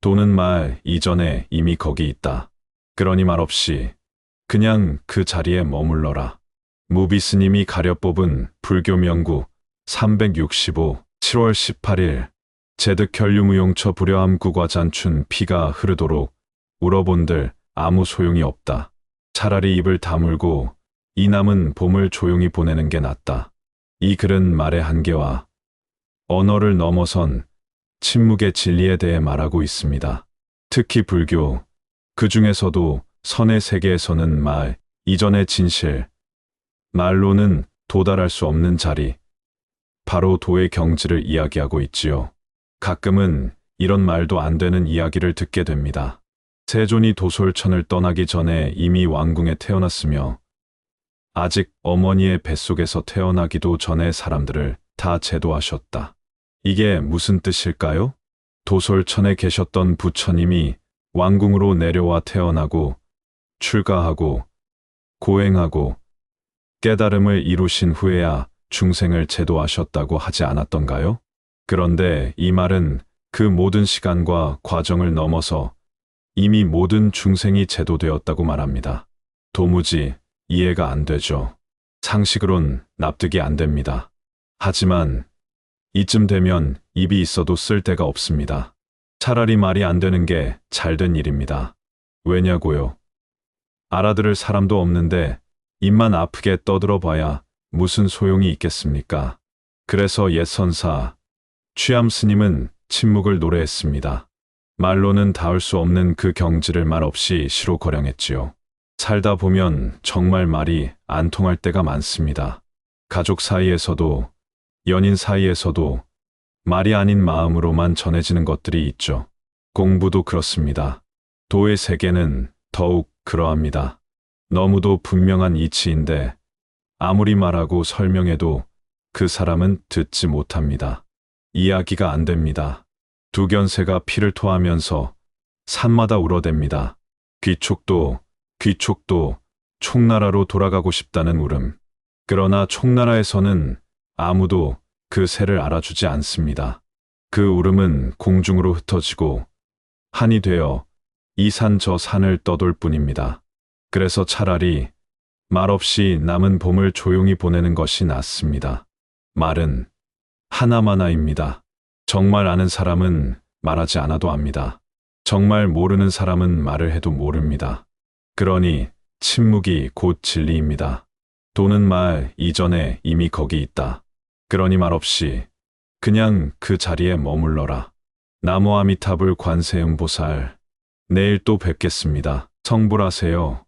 도는 말 이전에 이미 거기 있다. 그러니 말없이 그냥 그 자리에 머물러라. 무비 스님이 가려 뽑은 불교 명구 365 7월 18일 제득 혈류무용처 불여함 구과 잔춘 피가 흐르도록 울어본들 아무 소용이 없다. 차라리 입을 다물고 이 남은 봄을 조용히 보내는 게 낫다. 이 글은 말의 한계와 언어를 넘어선 침묵의 진리에 대해 말하고 있습니다. 특히 불교, 그 중에서도 선의 세계에서는 말, 이전의 진실, 말로는 도달할 수 없는 자리, 바로 도의 경지를 이야기하고 있지요. 가끔은 이런 말도 안 되는 이야기를 듣게 됩니다. 세존이 도솔천을 떠나기 전에 이미 왕궁에 태어났으며 아직 어머니의 뱃속에서 태어나기도 전에 사람들을 다 제도하셨다. 이게 무슨 뜻일까요? 도솔천에 계셨던 부처님이 왕궁으로 내려와 태어나고 출가하고 고행하고 깨달음을 이루신 후에야 중생을 제도하셨다고 하지 않았던가요? 그런데 이 말은 그 모든 시간과 과정을 넘어서 이미 모든 중생이 제도되었다고 말합니다. 도무지 이해가 안 되죠. 상식으론 납득이 안 됩니다. 하지만 이쯤 되면 입이 있어도 쓸 데가 없습니다. 차라리 말이 안 되는 게 잘 된 일입니다. 왜냐고요? 알아들을 사람도 없는데 입만 아프게 떠들어 봐야 무슨 소용이 있겠습니까? 그래서 옛 선사, 취암 스님은 침묵을 노래했습니다. 말로는 닿을 수 없는 그 경지를 말없이 시로 거량했지요. 살다 보면 정말 말이 안 통할 때가 많습니다. 가족 사이에서도, 연인 사이에서도 말이 아닌 마음으로만 전해지는 것들이 있죠. 공부도 그렇습니다. 도의 세계는 더욱 그러합니다. 너무도 분명한 이치인데 아무리 말하고 설명해도 그 사람은 듣지 못합니다. 이야기가 안 됩니다. 두견새가 피를 토하면서 산마다 울어댑니다. 귀촉도 귀촉도 총나라로 돌아가고 싶다는 울음. 그러나 총나라에서는 아무도 그 새를 알아주지 않습니다. 그 울음은 공중으로 흩어지고 한이 되어 이 산 저 산을 떠돌 뿐입니다. 그래서 차라리 말없이 남은 봄을 조용히 보내는 것이 낫습니다. 말은 하나마나입니다. 정말 아는 사람은 말하지 않아도 압니다. 정말 모르는 사람은 말을 해도 모릅니다. 그러니 침묵이 곧 진리입니다. 도는 말 이전에 이미 거기 있다. 그러니 말없이 그냥 그 자리에 머물러라. 나무 아미타불 관세음보살. 내일 또 뵙겠습니다. 성불하세요.